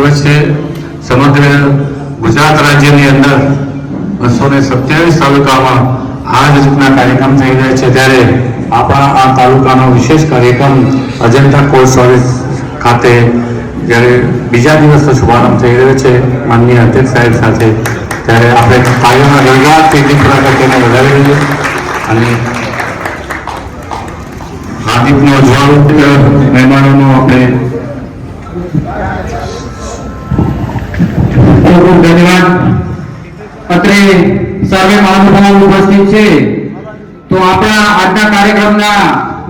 દિવસ સમગ્ર ગુજરાત રાજ્યની અંદર બસો ને સત્યાવીસ તાલુકામાં આ જ રીતના કાર્યક્રમ થઈ રહ્યા છે. ત્યારે આપણા આ તાલુકાનો વિશેષ કાર્યક્રમ અજંતા કોલ્ડ સર્વિસ ખાતે જ્યારે બીજા દિવસનો શુભારંભ થઈ રહ્યો છે, માનનીય અધ્યક્ષ સાહેબ સાથે. ત્યારે આપણે કાર્યમાં રવિવાર પિકનિક તેને વધારી લઈએ. અને હાર્દિકનો જવાબ અત્રે સર્વે મહાનુભાવો ઉપસ્થિત છે. તો આપણા આજના કાર્યક્રમના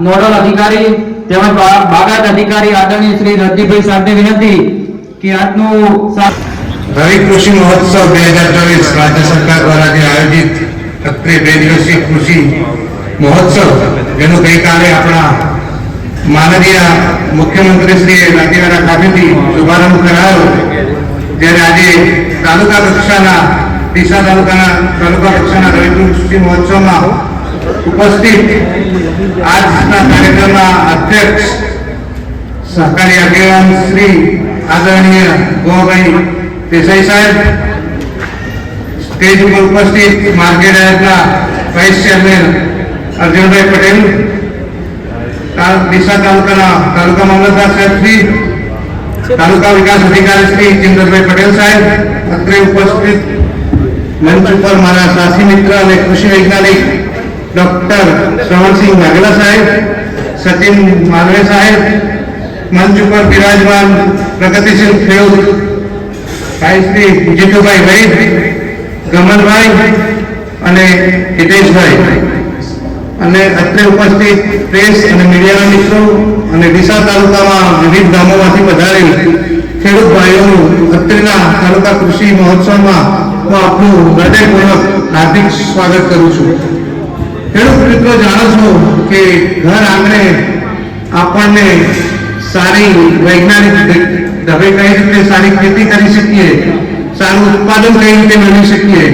નોડલ અધિકારી તેમજ બાગાત અધિકારી આદરણીય શ્રી રજનીભાઈ સાહેબને વિનંતી કે આજનું રવિ કૃષિ મહોત્સવ બે હજાર ચોવીસ રાજ્ય સરકાર દ્વારા જે આયોજિત અત્રે બે દિવસીય કૃષિ મહોત્સવ, જેનું ગઈકાલે આપણા માનનીય મુખ્યમંત્રી શ્રી રાજ્યવાળા ખાતેથી શુભારંભ કરાયો. ત્યારે આજે તાલુકા કક્ષાના ડીસા તાલુકાના તાલુકા કક્ષાના રવિ કૃષિ મહોત્સવમાં ઉપસ્થિત આજના કાર્યક્રમના અધ્યક્ષ સહકારી આગેવાન શ્રી આદરણીય ગોવાભાઈ દેસાઈ સાહેબ, સ્ટેજ ઉપર ઉપસ્થિત માર્કેટ આયોજના વાઇસ ચેરમેન અર્જુનભાઈ પટેલ ડીસા તાલુકાના તાલુકા મામલતદાર સાહેબ શ્રી, તાલુકા વિકાસ અધિકારી શ્રી ચિંદરભાઈ પટેલ સાહેબ, અત્રે ઉપસ્થિત મંચ ઉપર મારા સાથી મિત્ર અને કૃષિ વૈજ્ઞાનિક ડોક્ટર શ્રવણસિંહ વાઘેલા સાહેબ, સચિન માલવે સાહેબ, મંચ ઉપર બિરાજમાન પ્રગતિશીલ ખેડૂત ભાઈ શ્રી જીતુભાઈ વૈદ, ગમનભાઈ અને હિતેશભાઈ. અને અત્રે ઉપસ્થિત પ્રેસ અને મીડિયાના મિત્રો અને ડીસા તાલુકામાં વિવિધ ગામોમાંથી પધારેલ ખેડૂત ભાઈઓનું અત્રેના તાલુકા કૃષિ મહોત્સવમાં હું આપનું હૃદયપૂર્વક હાર્દિક સ્વાગત કરું છું. ખેડૂત મિત્રો, જાણો છો કે ઘર આંગણે આપણને સારી વૈજ્ઞાનિક ઢબે કઈ રીતે સારી ખેતી કરી શકીએ, સારું ઉત્પાદન કઈ રીતે મેળવી શકીએ,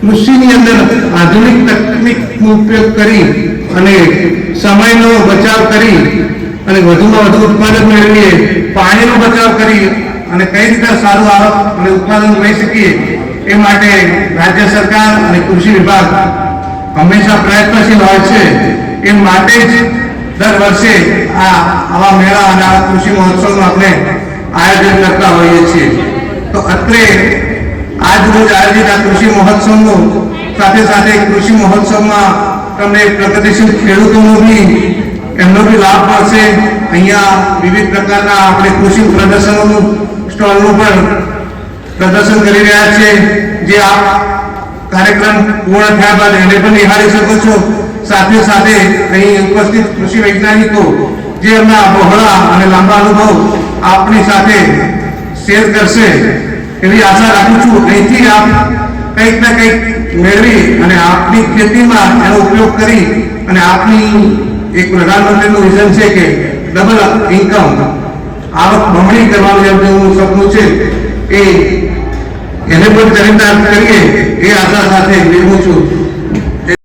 કૃષિની અંદર આધુનિક તકનીકનો ઉપયોગ કરી અને સમયનો બચાવ કરી અને વધુમાં વધુ ઉત્પાદન મેળવીએ, પાણીનો બચાવ કરી અને કઈ રીતે સારું આવક અને ઉત્પાદન લઈ શકીએ એ માટે રાજ્ય સરકાર અને કૃષિ વિભાગ હંમેશા પ્રયત્નશીલ હોય છે. એ માટે જ દર વર્ષે આ આવા મેળા અને આ કૃષિ મહોત્સવનું આપણે આયોજન કરતા હોઈએ છીએ. તો અત્રે આજ રોજ આયોજિત આ કૃષિ મહોત્સવનું સાથે સાથે કૃષિ મહોત્સવમાં તમને પ્રગતિશીલ ખેડૂતોનો બી એમનો બી લાભ મળશે. અહીંયા વિવિધ પ્રકારના આપણે કૃષિ પ્રદર્શનોનું સ્ટોલનું પણ પ્રદર્શન કરી રહ્યા છે. જે આ કાર્યક્રમ પૂર્ણ થયા બાદ એને પણ નિહાળી શકો છો. સાથે સાથે અહીં ઉપસ્થિત કૃષિ વૈજ્ઞાનિકો જે એમના બહોળા અને લાંબા અનુભવ આપની સાથે શેર કરશે એવી આશા રાખું છું. અહીંથી આપ કંઈક ને કંઈક મેળવી અને આપની ખેતીમાં એનો ઉપયોગ કરી અને આપની એક પ્રધાનમંત્રીનું વિઝન છે કે ડબલ ઇન્કમ આવક બમણી કરવાનું એમનું સપનું છે એ એને પણ ચરિતાર્થ કરીએ એ આશા સાથે મેળવું છું.